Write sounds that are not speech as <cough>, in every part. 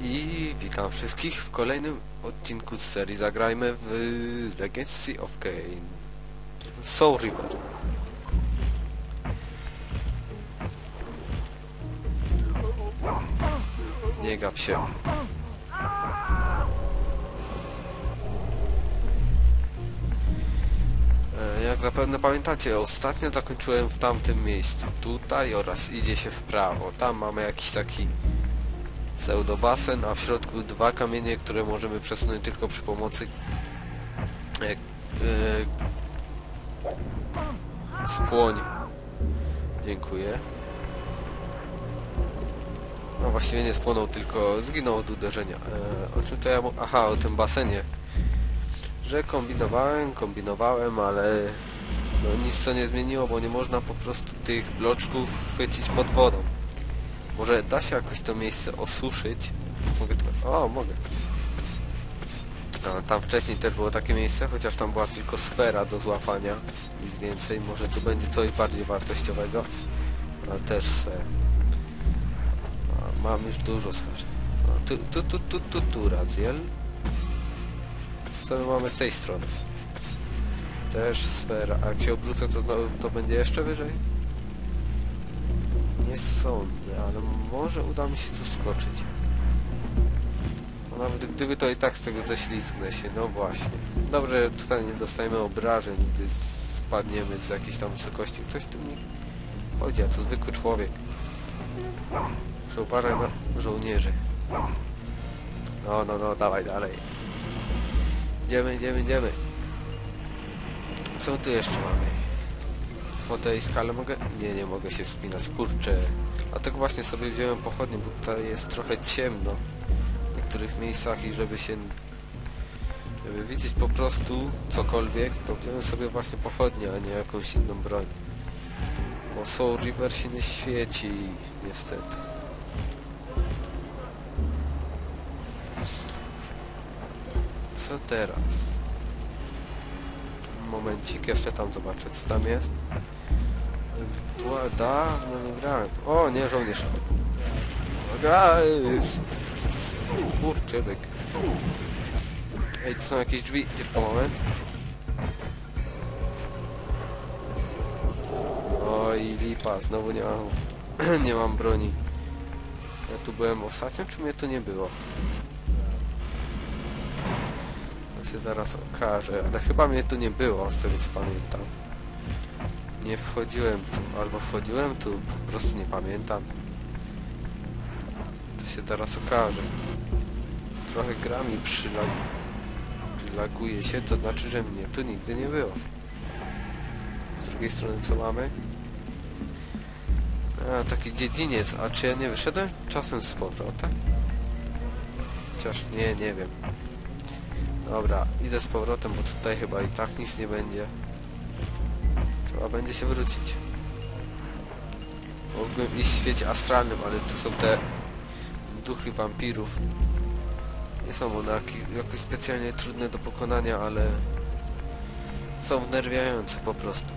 I witam wszystkich w kolejnym odcinku z serii Zagrajmy w Legacy of Kain Soul River. Nie gap się. E, Jak zapewne pamiętacie, ostatnio zakończyłem w tamtym miejscu, tutaj oraz idzie się w prawo. Tam mamy jakiś taki pseudobasen, a w środku dwa kamienie, które możemy przesunąć tylko przy pomocy e, e, spłoń. Dziękuję. No właściwie nie spłonął, tylko zginął od uderzenia. E, o czym to ja. Aha, o tym basenie. Że kombinowałem, kombinowałem, ale no nic to nie zmieniło, bo nie można po prostu tych bloczków chwycić pod wodą. Może da się jakoś to miejsce osuszyć? Mogę to... O, mogę. A, tam wcześniej też było takie miejsce, chociaż tam była tylko sfera do złapania. Nic więcej. Może tu będzie coś bardziej wartościowego. A też sfera. A, mam już dużo sfer. A, tu, tu, tu, tu, tu, tu, Raziel. Co my mamy z tej strony? Też sfera. A jak się obrócę, to, to będzie jeszcze wyżej? Sądzę, ale może uda mi się tu skoczyć. Nawet gdyby to i tak z tego ześlizgnę się, no właśnie. Dobrze, tutaj nie dostajemy obrażeń, gdy spadniemy z jakiejś tam wysokości. Ktoś tu mi chodzi, a to zwykły człowiek. Muszę uważać na żołnierzy. No, no, no, dawaj dalej. Idziemy, idziemy, idziemy. Co tu jeszcze mamy? Po tej skale mogę? Nie, nie mogę się wspinać, kurczę. Dlatego właśnie sobie wziąłem pochodnie, bo tutaj jest trochę ciemno w niektórych miejscach i żeby się... Żeby widzieć po prostu cokolwiek, to wziąłem sobie właśnie pochodnie, a nie jakąś inną broń. Bo Soul River się nie świeci, niestety. Co teraz? Momencik, jeszcze tam zobaczę, co tam jest. Wirtua- Dawno nie grałem. O, nie, żołnierz. Guys! Kurczybyk. Ej, to są jakieś drzwi. Tylko moment. Oj, lipa, znowu nie mam, <clears throat> nie mam broni. Ja tu byłem ostatnio, czy mnie tu nie było? To się zaraz okaże, ale chyba mnie tu nie było, z tego co pamiętam. Nie wchodziłem tu, albo wchodziłem tu, po prostu nie pamiętam. To się teraz okaże. Trochę gra mi przylag... przylaguje się, to znaczy, że mnie tu nigdy nie było. Z drugiej strony co mamy? A, taki dziedziniec, a czy ja nie wyszedłem czasem z powrotem? Chociaż nie, nie wiem. Dobra, idę z powrotem, bo tutaj chyba i tak nic nie będzie. Trzeba będzie się wrócić. Mogłem iść w świecie astralnym, ale to są te duchy wampirów. Nie są one jakoś specjalnie trudne do pokonania, ale są wnerwiające po prostu.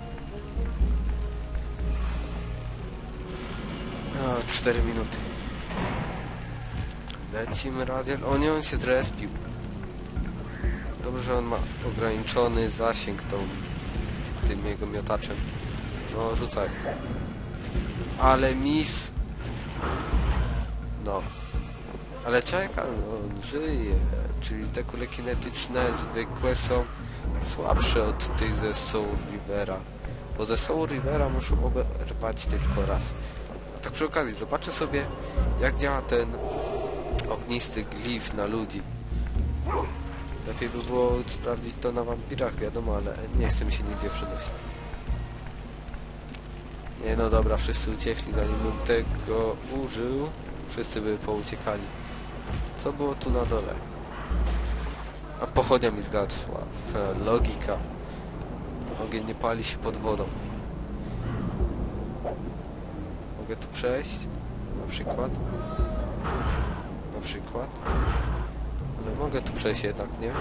A, 4 minuty. Lecimy radial. O nie, on się zrespił. Dobrze, że on ma ograniczony zasięg tą, tym jego miotaczem. No, rzucaj. Ale mis... No. Ale czeka, no, on żyje. Czyli te kule kinetyczne zwykłe są słabsze od tych ze Soul Rivera. Bo ze Soul Rivera muszą oberwać tylko raz. Tak przy okazji, zobaczę sobie jak działa ten ognisty glif na ludzi. Lepiej by było sprawdzić to na wampirach, wiadomo, ale nie chce mi się nigdzie przenosić. Nie, no dobra, wszyscy uciekli, zanim bym tego użył. Wszyscy by pouciekali. Co było tu na dole? A pochodnia mi zgasła. Fe, Logika. Ogień nie pali się pod wodą. Mogę tu przejść? Na przykład? Na przykład? Ale mogę tu przejść jednak, nie?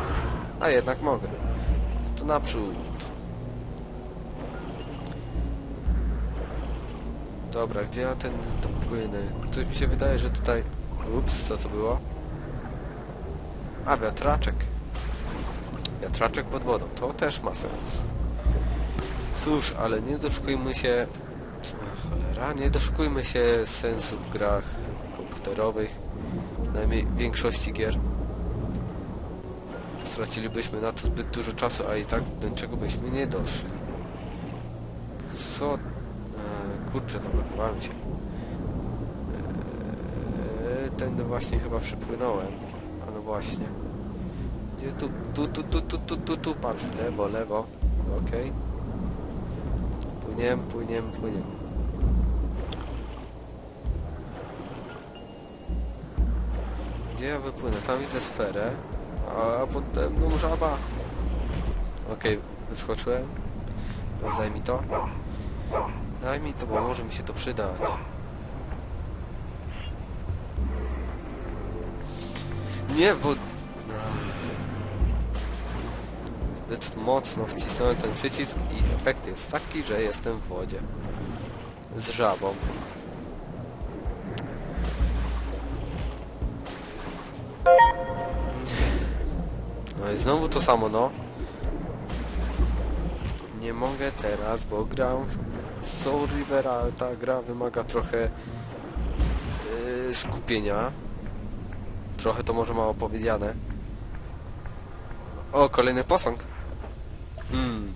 A jednak mogę. To naprzód. Dobra, gdzie ja ten dopłynę? Coś mi się wydaje, że tutaj... Ups, co to było? A, wiatraczek. Wiatraczek pod wodą. To też ma sens. Cóż, ale nie doszukujmy się... A, cholera, nie doszukujmy się sensu w grach komputerowych. Przynajmniej w większości gier. Stracilibyśmy na to zbyt dużo czasu, a i tak do niczego byśmy nie doszli. Co? E, kurczę, zablokowałem się. E, tędy właśnie chyba przypłynąłem. A no właśnie. Gdzie tu, tu, tu, tu, tu, tu, tu, tu, patrz, lewo, lewo. Okej. Płyniem, płyniem, płyniem. Gdzie ja wypłynę? Tam widzę sferę, a potem mną żaba. Okej, wyskoczyłem. Teraz Daj mi to. Daj mi to, bo może mi się to przydać. Nie, bo... Zbyt mocno wcisnąłem ten przycisk i efekt jest taki, że jestem w wodzie. Z żabą. No i znowu to samo, no. Nie mogę teraz, bo gram w Soul River, ale ta gra wymaga trochę yy, skupienia. Trochę to może mało powiedziane. O, kolejny posąg. Hmm.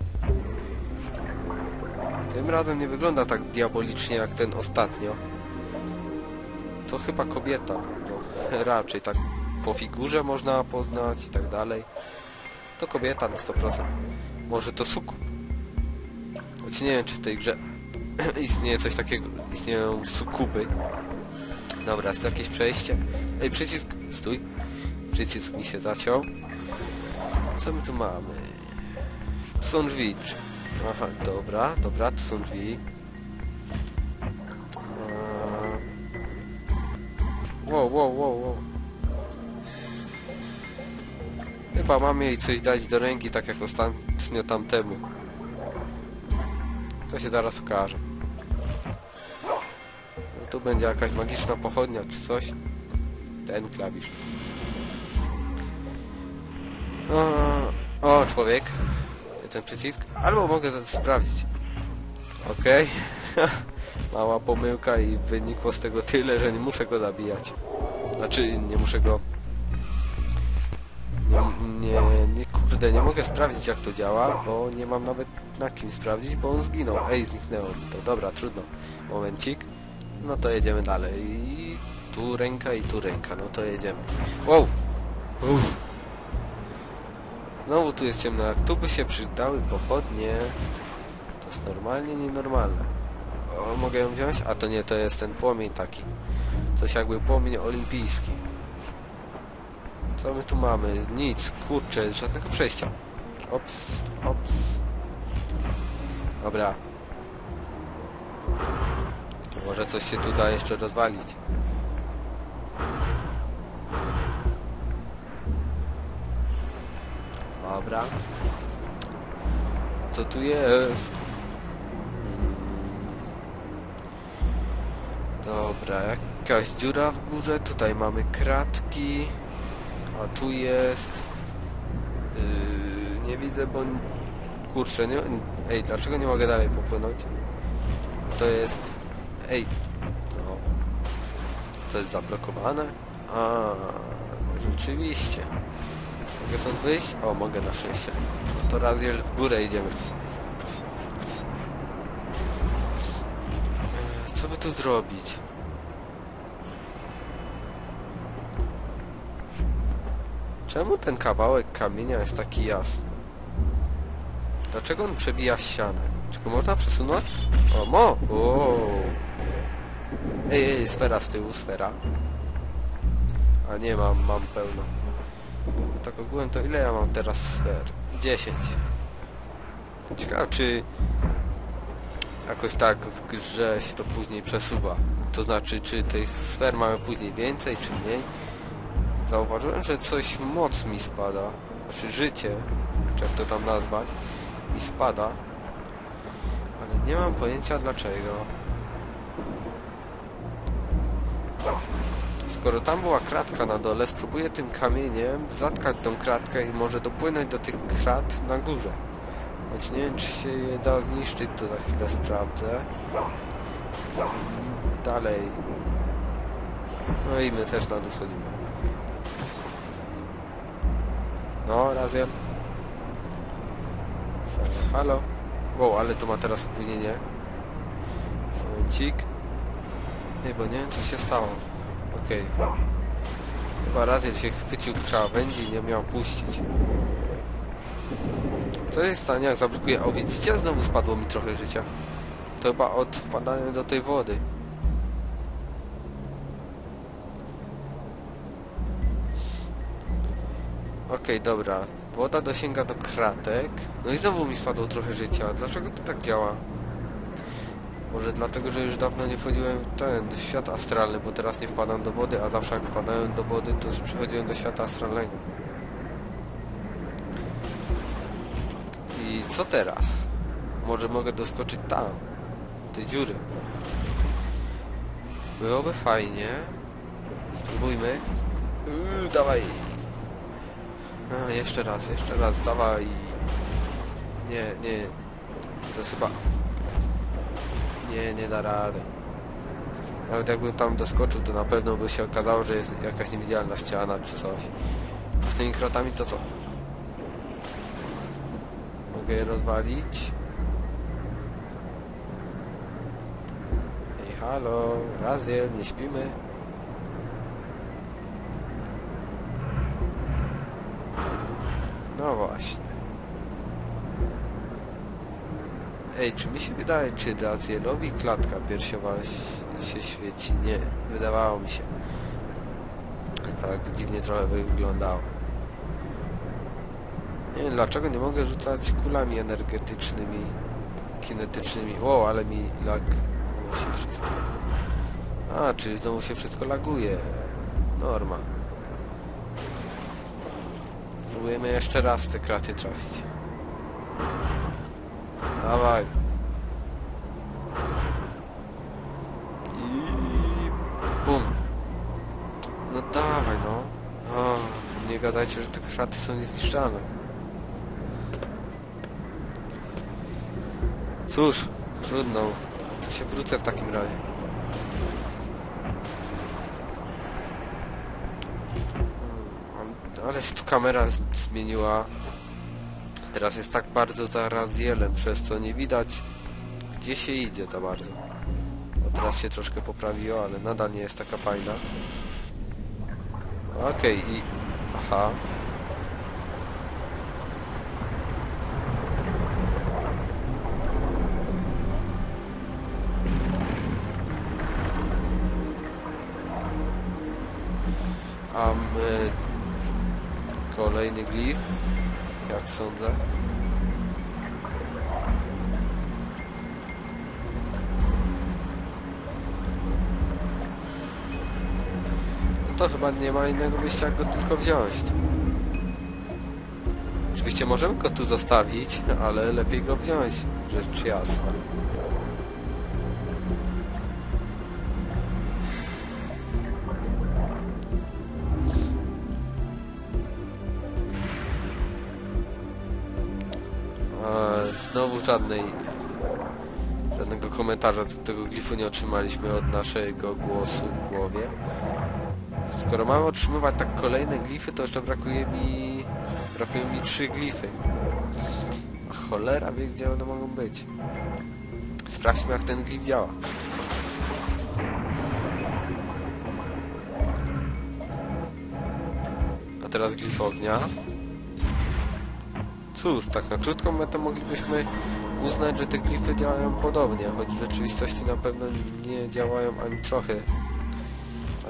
Tym razem nie wygląda tak diabolicznie jak ten ostatnio. To chyba kobieta. No, <laughs> raczej tak po figurze można poznać i tak dalej. To kobieta na 100%. Może to sukub. Choć nie wiem, czy w tej grze <clears throat> istnieje coś takiego. Istnieją sukuby. Dobra, jest to jakieś przejście. Ej, przycisk, stój. Przycisk mi się zaciął. Co my tu mamy? Tu są drzwi. Aha, dobra, dobra, tu są drzwi. Wow, wow, wow, Chyba mam jej coś dać do ręki, tak jak ostatnio tamtemu. To się zaraz okaże. No tu będzie jakaś magiczna pochodnia czy coś. Ten klawisz. O, o człowiek. Ten przycisk. Albo mogę to sprawdzić. Okej. <laughs> Mała pomyłka i wynikło z tego tyle, że nie muszę go zabijać. Znaczy, nie muszę go... Nie, nie, kurde, nie mogę sprawdzić jak to działa, bo nie mam nawet na kim sprawdzić, bo on zginął. Ej, zniknęło mi to. Dobra, trudno. Momencik. No to jedziemy dalej. I tu ręka i tu ręka. No to jedziemy. Wow! Uff. Znowu tu jest ciemno. Jak tu by się przydały pochodnie, to jest normalnie nienormalne. O, mogę ją wziąć? A to nie, to jest ten płomień taki. Coś jakby płomień olimpijski. Co my tu mamy? Nic, kurczę, żadnego przejścia. Ops, ops. Dobra. Może coś się tu da jeszcze rozwalić. Dobra. Co tu jest? Mm. Dobra, jakaś dziura w górze. Tutaj mamy kratki. A tu jest... Yy, nie widzę, bo... Kurczę, nie... Ej, dlaczego nie mogę dalej popłynąć? To jest... Ej. No. To jest zablokowane? A, no rzeczywiście. Mogę stąd wyjść? O, mogę na szczęście. No to raz w górę idziemy. Ech, Co by tu zrobić? Czemu ten kawałek kamienia jest taki jasny? Dlaczego on przebija ścianę? Czy go można przesunąć? O, mo! O! Ej, ej, sfera z tyłu, sfera. A nie mam, mam pełno. Tak ogółem to ile ja mam teraz sfer? 10. Ciekawe czy jakoś tak w grze się to później przesuwa. To znaczy czy tych sfer mamy później więcej czy mniej. Zauważyłem, że coś moc mi spada. Znaczy życie, czy jak to tam nazwać, mi spada. Ale nie mam pojęcia dlaczego. Skoro tam była kratka na dole, spróbuję tym kamieniem zatkać tą kratkę i może dopłynąć do tych krat na górze. Choć nie wiem, czy się je da zniszczyć, to za chwilę sprawdzę. Dalej. No i my też na dół. No, razem. Halo. Wow, ale to ma teraz opóźnienie. Momencik. Nie, bo nie wiem co się stało. Okej. Chyba razem się chwycił krawędzi i nie miał puścić. Co jest stanie jak zablokuję? O widzicie? Znowu spadło mi trochę życia. To chyba od wpadania do tej wody. Okej, dobra. Woda dosięga do kratek. No i znowu mi spadło trochę życia. Dlaczego to tak działa? Może dlatego, że już dawno nie wchodziłem w ten świat astralny, bo teraz nie wpadam do wody, a zawsze jak wpadałem do wody, to już przechodziłem do świata astralnego. I co teraz? Może mogę doskoczyć tam, te dziury. Byłoby fajnie. Spróbujmy. Yy, dawaj. Jeszcze raz, jeszcze raz, dawaj. Nie, nie. To jest chyba... Nie, nie da rady. Nawet jakbym tam doskoczył, to na pewno by się okazało, że jest jakaś niewidzialna ściana czy coś. A z tymi kratami to co? Mogę je rozwalić? Ej, halo, Raziel, nie śpimy? No właśnie. Ej, czy mi się wydaje, czy Razielowi klatka piersiowa się świeci? Nie, wydawało mi się. Tak dziwnie trochę wyglądało. Nie wiem, dlaczego nie mogę rzucać kulami energetycznymi, kinetycznymi. O, ale mi laguje się wszystko. A, czyli znowu się wszystko laguje. Norma. Spróbujemy jeszcze raz te kraty trafić. Dawaj. I bum. No dawaj no. O, nie gadajcie, że te kraty są niezniszczalne. Cóż, trudno. To się wrócę w takim razie. Hmm, Ale tu kamera zmieniła. Teraz jest tak bardzo za Razielem, przez co nie widać gdzie się idzie za bardzo. O, teraz się troszkę poprawiło, ale nadal nie jest taka fajna. Okej i... Aha. Am... Y, kolejny glif, jak sądzę. to chyba nie ma innego wyjścia, jak go tylko wziąć. Oczywiście możemy go tu zostawić, ale lepiej go wziąć, rzecz jasna. Żadnej żadnego komentarza do tego glifu nie otrzymaliśmy od naszego głosu w głowie. Skoro mamy otrzymywać tak kolejne glify, to jeszcze brakuje mi... Brakują mi trzy glify. A cholera wie, gdzie one mogą być. Sprawdźmy, jak ten glif działa. A teraz glif ognia. Cóż, tak na krótką metę moglibyśmy uznać, że te glify działają podobnie, choć w rzeczywistości na pewno nie działają ani trochę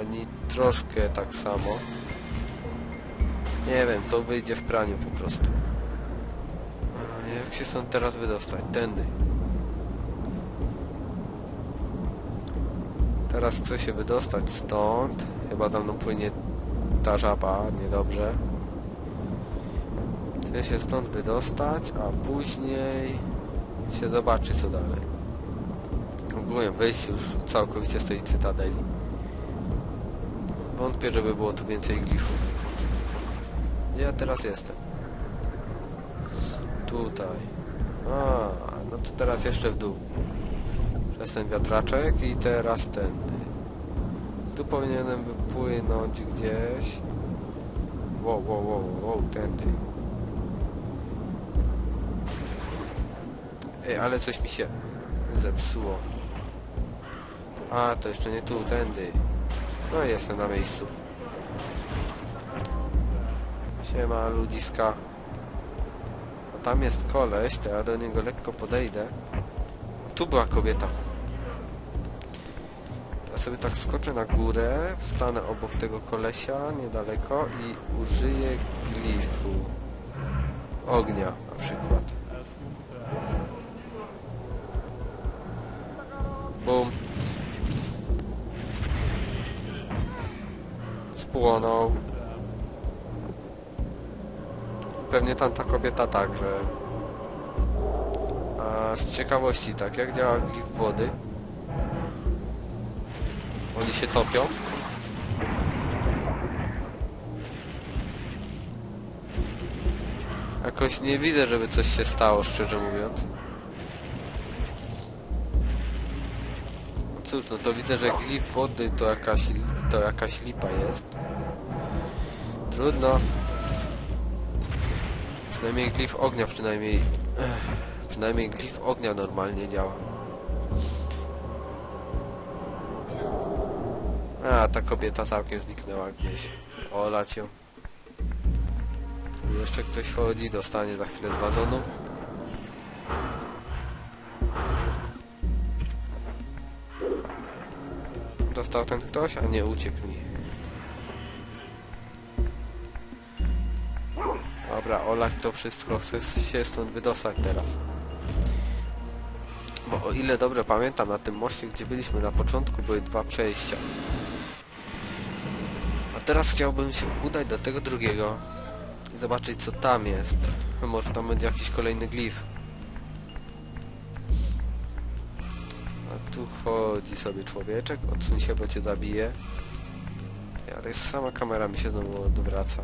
ani troszkę tak samo. Nie wiem, to wyjdzie w praniu po prostu. A jak się stąd teraz wydostać? Tędy. Teraz chcę się wydostać stąd. Chyba tam mną płynie ta żaba, niedobrze. Chcę się stąd wydostać, a później się zobaczy co dalej. Ogólnie wyjść już całkowicie z tej cytadeli. Wątpię, żeby było tu więcej glifów. Gdzie ja teraz jestem? Tutaj. A, no to teraz jeszcze w dół. Przez ten wiatraczek i teraz tędy. Tu powinienem wypłynąć gdzieś. Wow, wow, wow, wow, tędy. Ej, ale coś mi się zepsuło. A, to jeszcze nie tu, tędy. No jestem na miejscu. Siema, ludziska. A tam jest koleś, to ja do niego lekko podejdę. Tu była kobieta. Ja sobie tak skoczę na górę, wstanę obok tego kolesia niedaleko i użyję glifu. Ognia na przykład. Spłonął. Pewnie tamta kobieta także. A z ciekawości tak, jak działa glif wody? Oni się topią? Jakoś nie widzę, żeby coś się stało, szczerze mówiąc. Cóż, no to widzę, że glif wody to jakaś, to jakaś lipa jest. Trudno. Przynajmniej glif ognia przynajmniej... Przynajmniej glif ognia normalnie działa. A, ta kobieta całkiem zniknęła gdzieś. Olać ją. Tu jeszcze ktoś chodzi, dostanie za chwilę z wazonu. Dostał ten ktoś, a nie uciekł mi. Dobra, olać to wszystko, chcę się stąd wydostać teraz. Bo o ile dobrze pamiętam, na tym moście, gdzie byliśmy na początku, były dwa przejścia. A teraz chciałbym się udać do tego drugiego i zobaczyć, co tam jest. Może tam będzie jakiś kolejny glif. A tu chodzi sobie człowieczek, odsuń się, bo cię zabije. Ale sama kamera mi się znowu odwraca.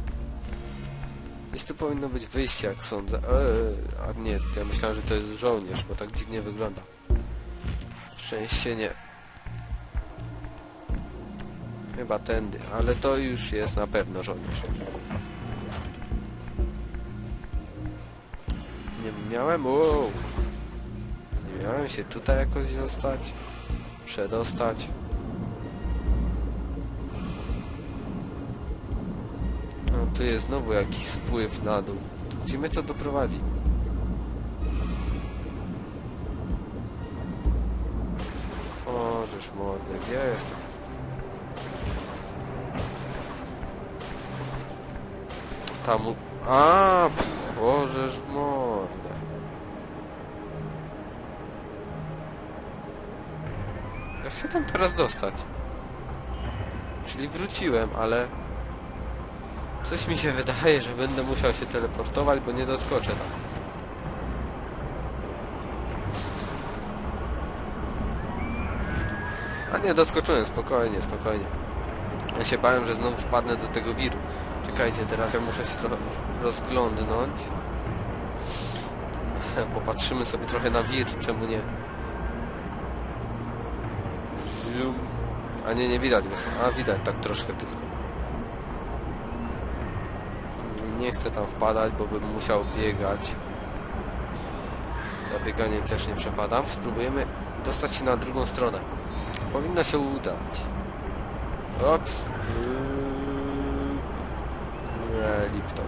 Gdzieś tu powinno być wyjście, jak sądzę. Eee, a nie, ja myślałem, że to jest żołnierz, bo tak dziwnie wygląda. Szczęście nie. Chyba tędy, ale to już jest na pewno żołnierz. Nie miałem... Wow. Nie miałem się tutaj jakoś dostać. Przedostać. Tu jest znowu jakiś spływ na dół. Gdzie mnie to doprowadzi? O, żeż gdzie ja jestem? Tam... A, pff, o, żeż mordę. Jak się tam teraz dostać? Czyli wróciłem, ale... Coś mi się wydaje, że będę musiał się teleportować, bo nie doskoczę tam. A nie, doskoczyłem, spokojnie, spokojnie. Ja się bałem, że znowu wpadnę do tego wiru. Czekajcie, teraz ja muszę się trochę rozglądnąć. <laughs> Popatrzymy sobie trochę na wir, czemu nie? A nie, nie widać go. A widać tak troszkę tylko. Nie chcę tam wpadać, bo bym musiał biegać. Za bieganiem też nie przepadam. Spróbujemy dostać się na drugą stronę. Powinno się udać. Ops. Nie, Lipton.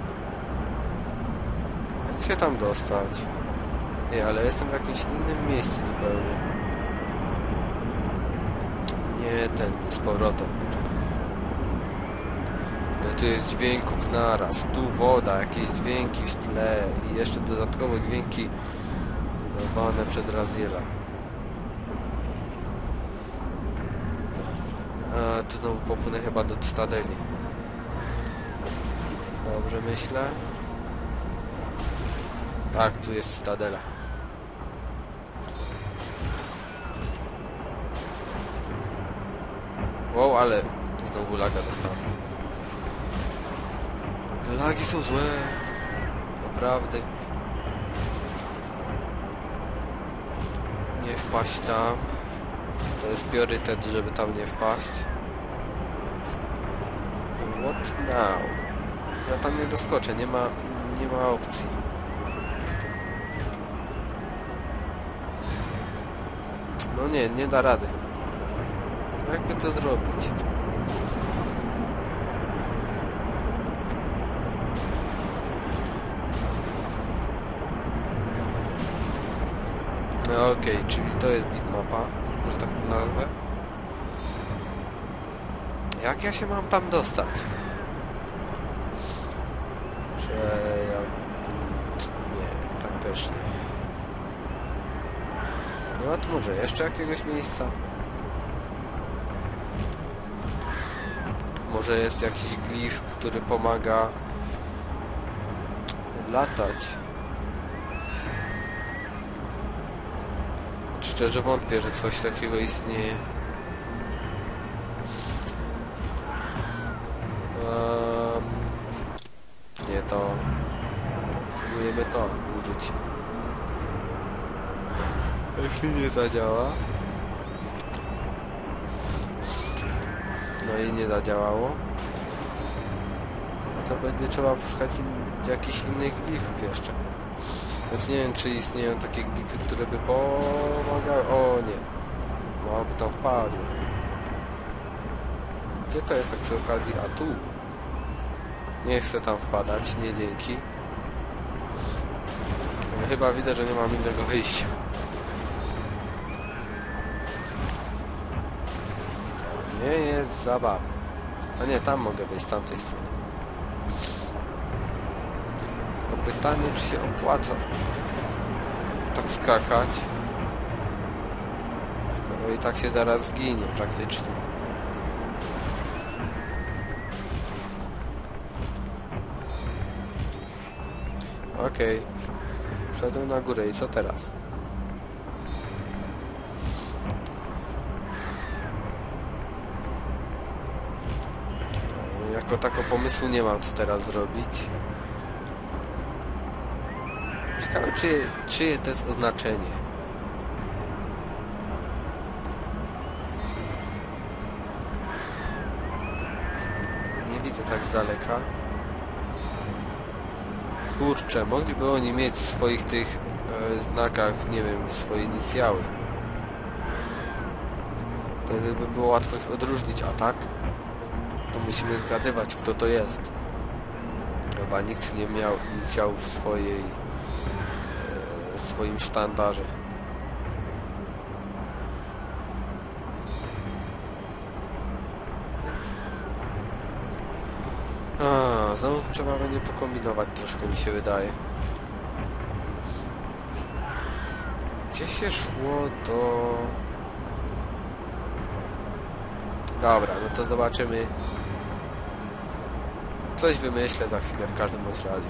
Jak się tam dostać? Nie, ale jestem w jakimś innym miejscu zupełnie. Nie, ten z powrotem. Tu jest dźwięków naraz, tu woda, jakieś dźwięki w tle i jeszcze dodatkowo dźwięki wydawane przez Raziela. A, tu znowu popłynę chyba do Stadeli. Dobrze myślę. Tak, tu jest Stadela. Wow, ale Znowu laga dostałem. Lagi są złe. Naprawdę. Nie wpaść tam. To jest priorytet, żeby tam nie wpaść. What now? Ja tam nie doskoczę, nie ma, nie ma opcji. No nie, nie da rady. Jakby to zrobić? No okej, czyli to jest bitmapa, że tak to nazwę. Jak ja się mam tam dostać? Że ja... Nie, tak też nie. No a tu może jeszcze jakiegoś miejsca? Może jest jakiś glif, który pomaga latać. Szczerze wątpię, że coś takiego istnieje. Em, nie to. Spróbujemy to użyć. Jeśli nie zadziała. No i nie zadziałało. No to będzie trzeba poszukać in, jakichś innych glifów jeszcze. Choć nie wiem, czy istnieją takie glify, które by pomagały. O nie. No, by tam wpadły. Gdzie to jest tak przy okazji? A tu. Nie chcę tam wpadać, nie dzięki. No, chyba widzę, że nie mam innego wyjścia. To nie jest zabawa. A nie, tam mogę wejść z tamtej strony. Tylko pytanie, czy się opłaca tak skakać, skoro i tak się zaraz zginie praktycznie. Okej. Wszedłem na górę i co teraz? Jako tako pomysłu nie mam co teraz zrobić. Ciekawe czyje, czyje to jest oznaczenie. Nie widzę tak z daleka. Kurczę, mogliby oni mieć w swoich tych e, znakach, nie wiem, swoje inicjały. Wtedy by było łatwo ich odróżnić, a tak? To musimy zgadywać, kto to jest. Chyba nikt nie miał inicjałów swojej swoim sztandarze. A, znowu trzeba będzie pokombinować troszkę mi się wydaje. Gdzie się szło do... Dobra, no to zobaczymy. Coś wymyślę za chwilę w każdym bądź razie.